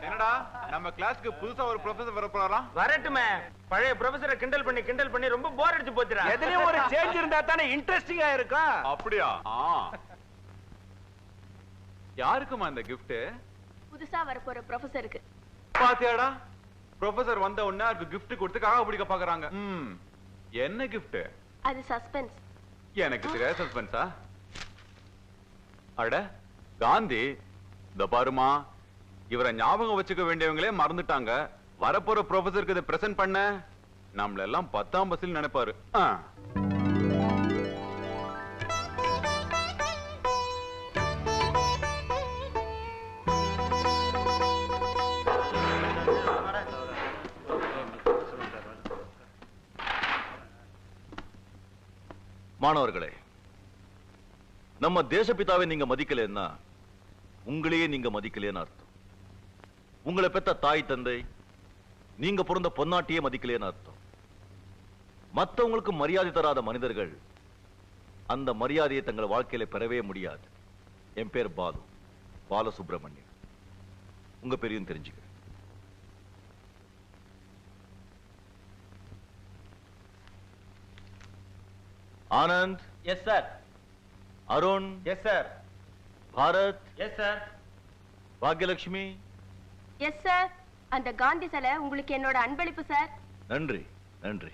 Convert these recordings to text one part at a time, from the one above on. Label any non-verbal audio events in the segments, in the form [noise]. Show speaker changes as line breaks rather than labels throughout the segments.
என்னடா நம்ம கிளாஸ்க்கு புதுசா ஒரு ப்ரொஃபசர் வர போறாராம்
வரட்டுமே. பழைய ப்ரொஃபசரை கிண்டல் பண்ணி கிண்டல் பண்ணி ரொம்ப போர் அடிச்சு போச்சுடா.
எதுலயும் ஒரு சேஞ்ச் இருந்தா தானே இன்ட்ரெஸ்டிங்கா இருக்கும்
அப்படியா? ஆ. யாருக்குமா இந்த gift
புதுசா வரப்போற ப்ரொஃபசருக்கு
பாத்தியாடா ப்ரொஃபசர் வந்த உடனே அதுக்கு gift கொடுத்து காக பிடிக்க பாக்குறாங்க. ம். என்ன gift
அது சஸ்பென்ஸ்
எனக்கு தெரியாத சஸ்பென்ஸா அட காந்தி இந்த பாருமா இவரை ஞாபகம் வச்சுக்க வேண்டியவங்களே மறந்துட்டாங்க. வரப்போற ப்ரொஃபஸருக்கு இதை பிரசன்ட் பண்ண நம்மளெல்லாம் பத்தாம் பஸ்ஸில் நினைப்பாரு.
மாணவர்களே நம்ம தேசப்பிதாவை நீங்க மதிக்கலைன்னா உங்களையே நீங்க மதிக்கலேன்னு அர்த்தம். உங்களை பெத்த தாய் தந்தை நீங்க பிறந்த பொன்னாட்டியே மதிக்கலேன்னு அர்த்தம். மத்தவங்களுக்கு மரியாதை தராத மனிதர்கள் அந்த மரியாதையை தங்கள் வாழ்க்கையில பெறவே முடியாது. என் பேர் பாலு பாலசுப்ரமணியன். உங்க பெரியும் தெரிஞ்சுக்க Anand
yes sir
Arun
yes sir
Bharath
yes sir
Bhagyalakshmi
yes sir அந்த காந்தி சிலை உங்களுக்கு என்னோட அன்பளிப்பு சார்
நன்றி நன்றி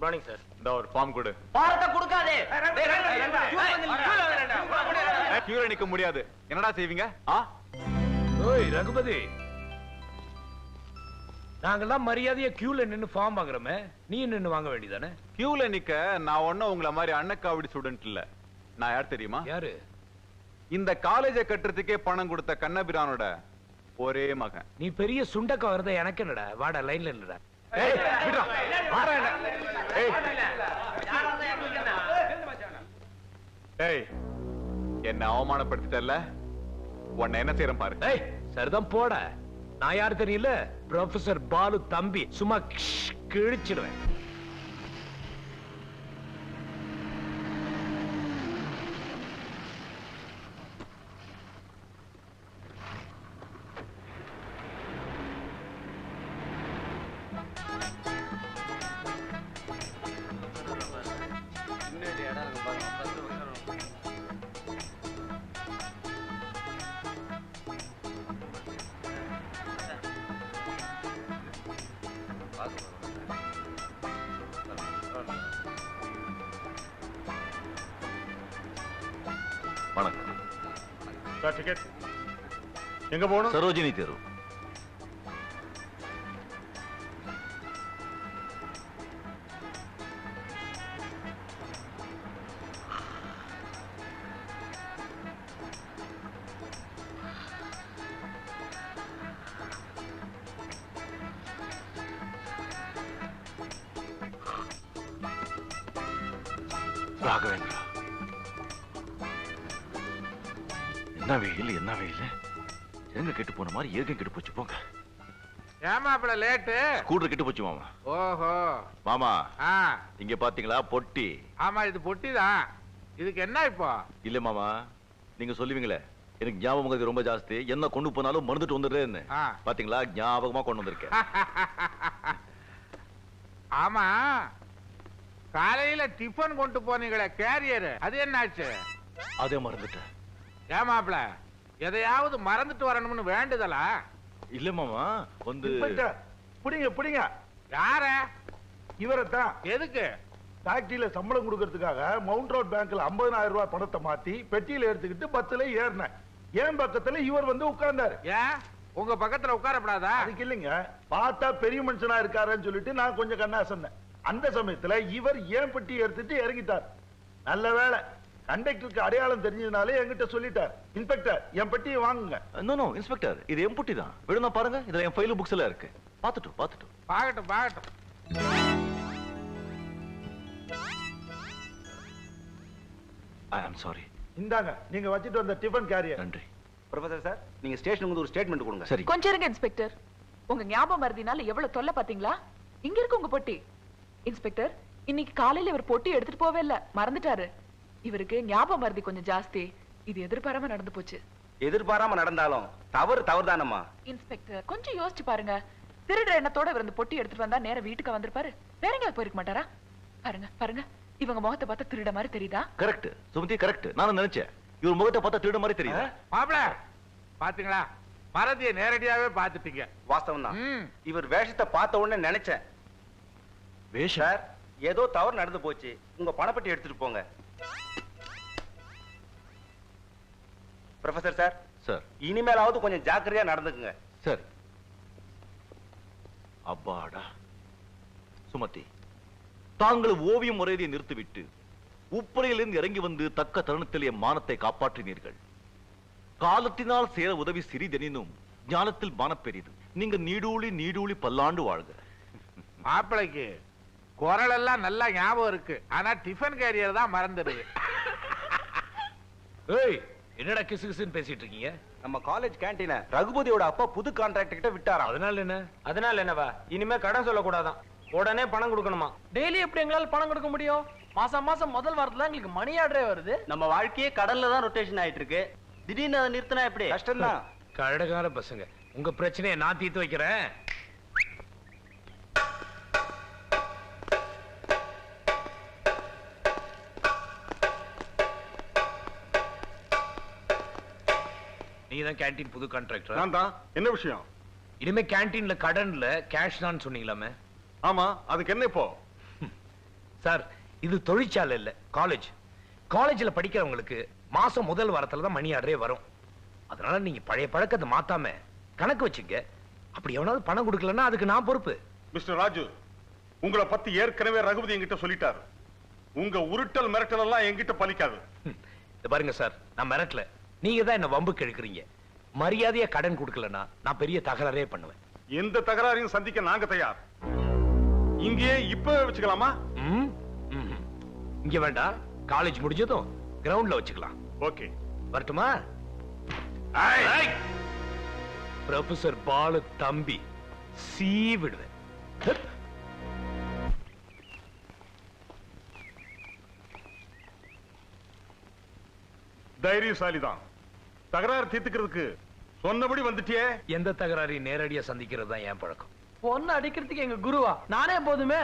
மார்னிங் சார்
இந்த ஒரு ஃபார்ம் கொடு
பாரத்தை கொடுக்காதே
நிக்க முடியாது என்னடா செய்வீங்க ஆ
ஓய் ரகுபதி நாங்கெல்லாம் மரியாதையா கியூல நின்னு ஃபார்ம் வாங்குறோமே நீ நின்னு வாங்க வேண்டியதானே?
கியூல நிக்க நான் ஒன்னும் உங்கள மாதிரி அன்னக்காவடி ஸ்டூடெண்ட் இல்ல. நான் யார் தெரியுமா?
யாரு?
இந்த காலேஜை கட்டுறதுக்கே பணம் கொடுத்த கண்ணபிரானோட ஒரே மகன்.
நீ பெரிய சுண்டக்கா வருத எனக்கு என்னடா? வாடா லைன்ல இல்லடா
ஏய், என்ன. அவமானப்படுத்திட்டல்ல? உன்னை என்ன செய்யறேன் பாரு.
சரிதான் போட. நான் யாரு தெரியல? ப்ரொஃபசர் பாலு தம்பி. சும்மா கிழிச்சிடுவேன்.
வணக்கம்.
சார் டிக்கெட் எங்க போகணும்?
சரோஜினி தெரு ராகவேந்திரா. என்ன வெயில் என்ன வெயில்? எங்க கெட்டு போன மாதிரி ஏகம் கெட்டு போச்சு போங்க.
ஏமாப்பிள லேட்டு.
ஸ்கூட்டர் கெட்டு போச்சு மாமா.
ஓஹோ.
மாமா
ஆ.
இங்க பாத்தீங்களா பொட்டி?
ஆமா இது பொட்டிதான். இதுக்கு என்ன இப்போ?
இல்ல மாமா. நீங்க சொல்லுவீங்களே எனக்கு ஞாபகம் ரொம்ப ஜாஸ்தி. என்ன கொண்டு போனாலும் மறந்துட்டு வந்துடுறேன்னு. பாத்தீங்களா ஞாபகமா கொண்டு வந்திருக்கேன். [laughs]
ஆமா. காலையில டிஃபன் கொண்டு போனீங்களே கேரியர் அது என்னாச்சு?
அதே மறந்துட்டேன்.
ஏமாப்பிள எதையாவது மறந்துட்டு வரணும்னு வேண்டுதலா?
இல்ல மாமா வந்து
புடிங்க புடிங்க.
யார?
இவரைத்தான்.
எதுக்கு?
ஃபேக்டரியில சம்பளம் கொடுக்கறதுக்காக மவுண்ட் ரோட் பேங்க்ல 50000 ரூபாய் பணத்தை மாத்தி பெட்டியில எடுத்துக்கிட்டு பஸ்ல ஏறினேன். என் பக்கத்துல இவர் வந்து உட்கார்ந்தாரு.
ஏன்? உங்க பக்கத்துல உட்காரப்படாதா?
அதுக்கு இல்லைங்க பார்த்தா பெரிய மனுஷனா இருக்காருன்னு சொல்லிட்டு நான் கொஞ்சம் கண்ணா சொன்னேன் அந்த சமயத்துல இவர் ஏன் பெட்டி எடுத்துட்டு இறங்கிட்டார்? நல்ல வேளை. கண்டக்டருக்கு அடையாளம் தெரிஞ்சதுனாலே என்கிட்ட சொல்லிட்டார். இன்ஸ்பெக்டர் என் பெட்டியை வாங்குங்க.
நோ நோ இன்ஸ்பெக்டர் இது என் பொட்டி தான். விடுனா பாருங்க. இதுல என் ஃபைல் புக்ஸ் எல்லாம் இருக்கு. பாத்துட்டு பாத்துட்டு
பாகட்டும் பாகட்டும்
ஐ ஆம் சாரி
இந்தாங்க நீங்க வச்சிட்டு வந்த டிஃபன் கேரியர்
நன்றி.
ப்ரொஃபசர் சார் நீங்க ஸ்டேஷனுக்கு வந்து ஒரு ஸ்டேட்மெண்ட் கொடுங்க.
சரி.
கொஞ்சம் இருங்க இன்ஸ்பெக்டர். உங்க ஞாபகம் மருதினால எவ்வளவு தொல்லை பாத்தீங்களா இங்க இருக்கு உங்க பொட்டி. இன்ஸ்பெக்டர் இன்னைக்கு காலையில இவர் பொட்டி எடுத்துட்டு போவே இல்ல. மறந்துட்டாரு. இவருக்கு ஞாபகம் மருதி கொஞ்சம் ஜாஸ்தி. இது எதிர்பாராம நடந்து போச்சு.
எதிர்பாராம நடந்தாலும் தவறு தவறுதானம்மா?
இன்ஸ்பெக்டர் கொஞ்சம் யோசிச்சு பாருங்க. திருடுற எண்ணத்தோட இவர் இந்த பொட்டி எடுத்துட்டு வந்தா நேரா வீட்டுக்கு வந்திருப்பாரு. வேற எங்கேயாவது போயிருக்க மாட்டாரா? பாருங்க பாருங்க. இவங்க முகத்தை பார்த்தா திருட மாதிரி தெரியுதா?
கரெக்ட் சுமதி கரெக்ட் நானும் நினைச்சேன். இவர் முகத்தை பார்த்தா திருட மாதிரி தெரியுது?
மாப்பிள பாத்தீங்களா? மறதியை நேரடியாவே பாத்துட்டீங்க
வாஸ்தவம் தான்
ம்.
இவர் வேஷத்தை பார்த்த உடனே நினைச்சேன். சார் ஏதோ தவறு நடந்து போச்சு. உங்க பணப்பட்டி எடுத்துட்டு போங்க. ப்ரொஃபசர் சார்
சார்
இனிமேலாவது கொஞ்சம் ஜாக்கிரதையா நடந்துக்குங்க.
சரி அப்பாடா. சுமதி தாங்கள் ஓவியம் முறையதை நிறுத்திவிட்டு உப்பரையிலிருந்து இறங்கி வந்து தக்க தருணத்தில் மானத்தை காப்பாற்றினீர்கள். காலத்தினால் சேர உதவி சிறிதெனினும் ஞானத்தில் மானப் பெரிது நீங்க நீடூழி நீடூழி பல்லாண்டு வாழ்க.
மாப்பிளைக்கு குரல் எல்லாம் நல்லா ஞாபகம் இருக்கு. ஆனா டிஃபன் கேரியர் தான் மறந்துடுது. [laughs]
ஏய் என்னடா கிசு கிசுன்னு பேசிட்டு இருக்கீங்க?
நம்ம காலேஜ் கேண்டீன ரகுபதியோட அப்பா புது கான்ட்ராக்ட் கிட்ட விட்டாராம்.
அதனால என்ன?
அதனால என்னவா? இனிமே கடன் சொல்லக்கூடாதான். உடனே பணம் கொடுக்கணுமா?
டெய்லி எப்படி எங்களால பணம் கொடுக்க முடியும்? மாசம் மாசம் முதல் வாரத்துல எங்களுக்கு மணி ஆர்டரே வருது.
நம்ம வாழ்க்கையே கடல்ல தான் ரொட்டேஷன் ஆயிட்டு இருக்கு திடீர்னு அதை நிறுத்தினா எப்படி? கஷ்டம்தான்.
கரடகார பசங்க. உங்க பிரச்சனையை நான் தீர்த்து வைக்கிறேன். நீ தான் கேண்டீன் புது கான்ட்ராக்டர்
நான் தான் என்ன விஷயம்?
இனிமே கேண்டீன்ல கடன்ல கேஷ் தான் சொன்னீங்களாமே?
ஆமா அதுக்கு என்ன இப்போ?
சார் இது தொழிற்சாலை இல்ல காலேஜ் காலேஜ்ல படிக்கிறவங்களுக்கு மாசம் முதல் வாரத்துல தான் மணி ஆர்டரே வரும். அதனால நீங்க பழைய பழக்கத்தை மாத்தாம கணக்கு வச்சுங்க. அப்படி எவனாவது பணம் கொடுக்கலன்னா அதுக்கு நான் பொறுப்பு.
மிஸ்டர் ராஜு உங்களை பத்தி ஏற்கனவே ரகுபதி என்கிட்ட சொல்லிட்டாரு. உங்க உருட்டல் மிரட்டல் எல்லாம் என்கிட்ட பலிக்காது.
பாருங்க சார் நான் மிரட்டல. நீங்க தான் என்ன வம்புக்கு இழுக்கிறீங்க மரியாதையா கடன் கொடுக்கலன்னா நான் பெரிய தகராறே பண்ணுவேன்.
எந்த தகராறையும் சந்திக்க நாங்க தயார். இங்கேயே இப்பவே வச்சுக்கலாமா.
இங்க வேண்டாம். காலேஜ் முடிஞ்சதும் கிரவுண்ட்ல வச்சுக்கலாம்.
ஓகே.
வரட்டுமா? ப்ரொஃபசர் பாலு தம்பி சீ விடுவேன்.
தைரியசாலி தான் தகராறு தீர்த்துக்கிறதுக்கு சொன்னபடி வந்துட்டியே?
எந்த தகராறையும் நேரடியா சந்திக்கிறது தான் என் பழக்கம்.
பொண்ணு அடிக்கிறதுக்கு எங்க குருவா? நானே போதுமே.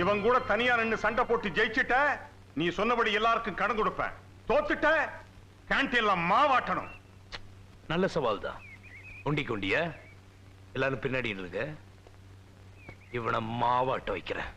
இவன் கூட தனியா நின்னு சண்டை போட்டு ஜெயிச்சிட்ட நீ சொன்னபடி எல்லாருக்கும் கடன் கொடுப்பேன். தோத்துட்ட கேன்டீன்ல மாவாட்டணும்.
நல்ல சவால் தான் உண்டி குண்டிய எல்லாரும் பின்னாடி இருங்க இவனை மாவாட்ட வைக்கிறேன்.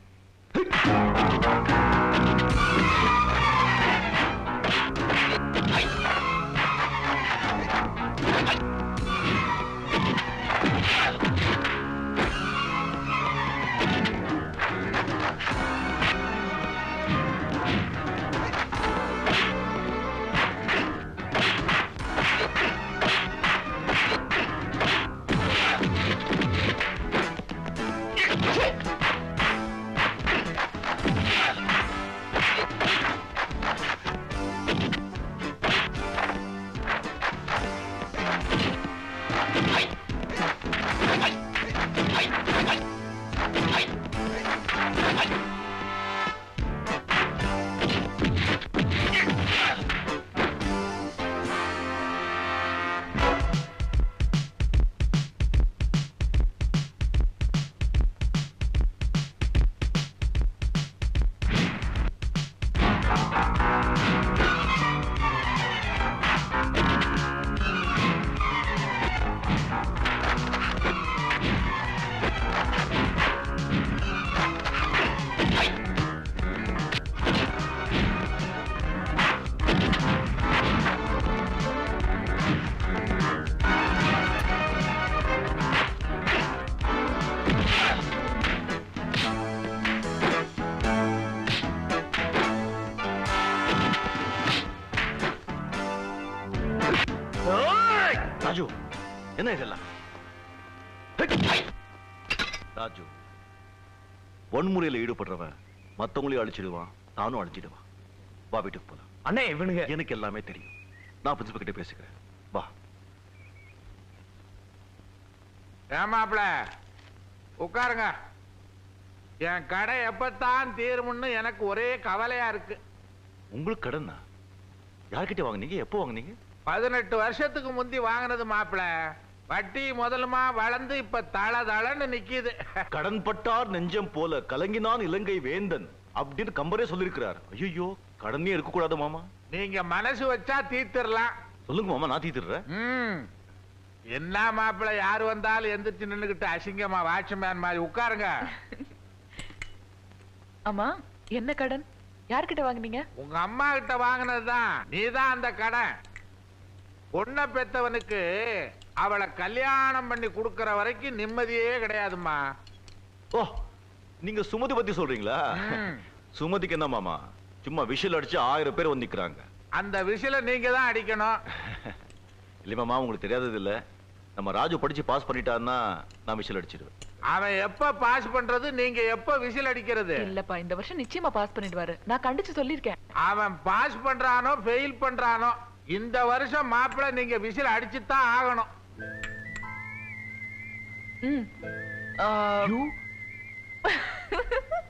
ராஜு என்ன இதெல்லாம்? ராஜு வன்முறையில ஈடுபடுறவன் மத்தவங்களையும் அழிச்சிடுவான் நானும் அழிச்சிடுவான் வா வீட்டுக்கு போலாம்.
அண்ணே இவனுங்க
எனக்கு எல்லாமே தெரியும். நான் பிரின்சிபல் கிட்ட பேசிக்கிறேன். வா.
ஏமாப்ள உட்காருங்க. என் கடை எப்பத்தான் தீரும்னு எனக்கு ஒரே கவலையா இருக்கு.
உங்களுக்கு கடனா யார்கிட்ட வாங்குனீங்க? எப்போ வாங்குனீங்க?
பதினெட்டு வருஷத்துக்கு முந்தி வாங்கினது மாப்பிள. வட்டி முதலுமா வளர்ந்து இப்ப தள தளன்னு நிக்குது. [laughs]
கடன் பட்டார் நெஞ்சம் போல கலங்கினான் இலங்கை வேந்தன் அப்படின்னு கம்பரே சொல்லிருக்கிறார் ஐயோ கடனே இருக்க கூடாது மாமா.
நீங்க மனசு வச்சா தீர்த்திடலாம்
சொல்லுங்க மாமா நான் தீத்துறேன்
ம். என்ன மாப்பிள யாரு வந்தாலும் எந்திரிச்சு நின்னுகிட்டு அசிங்கமா வாட்ச்மேன் மாதிரி உட்காருங்க. [laughs]
அம்மா என்ன கடன்? யார்கிட்ட வாங்குனீங்க?
உங்க அம்மா கிட்ட வாங்கினதுதான். நீதான் அந்த கடன். பொண்ணை பெத்தவனுக்கு அவளை கல்யாணம் பண்ணி கொடுக்கற வரைக்கும் நிம்மதியே கிடையாதும்மா.
ஓ நீங்க சுமதி பத்தி சொல்றீங்களா. சுமதிக்கு என்ன மாமா? சும்மா விஷல் அடிச்சு ஆயிரம் பேர் வந்து நிக்கிறாங்க
அந்த விசில நீங்க தான் அடிக்கணும். [laughs]
இல்ல மாமா உங்களுக்கு தெரியாதது இல்ல நம்ம ராஜு படிச்சு பாஸ் பண்ணிட்டான்னா நான் விஷல் அடிச்சிடுவேன்.
அவன் எப்ப பாஸ் பண்றது நீங்க எப்ப விசில் அடிக்கிறது?
இல்லப்பா இந்த வருஷம் நிச்சயமா பாஸ் பண்ணிடுவாரு. நான் கண்டிச்சு சொல்லிருக்கேன்
அவன் பாஸ் பண்றானோ ஃபெயில் பண்றானோ இந்த வருஷம் மாப்பிள நீங்க விசில் அடிச்சுதான் ஆகணும்.
ம். [laughs]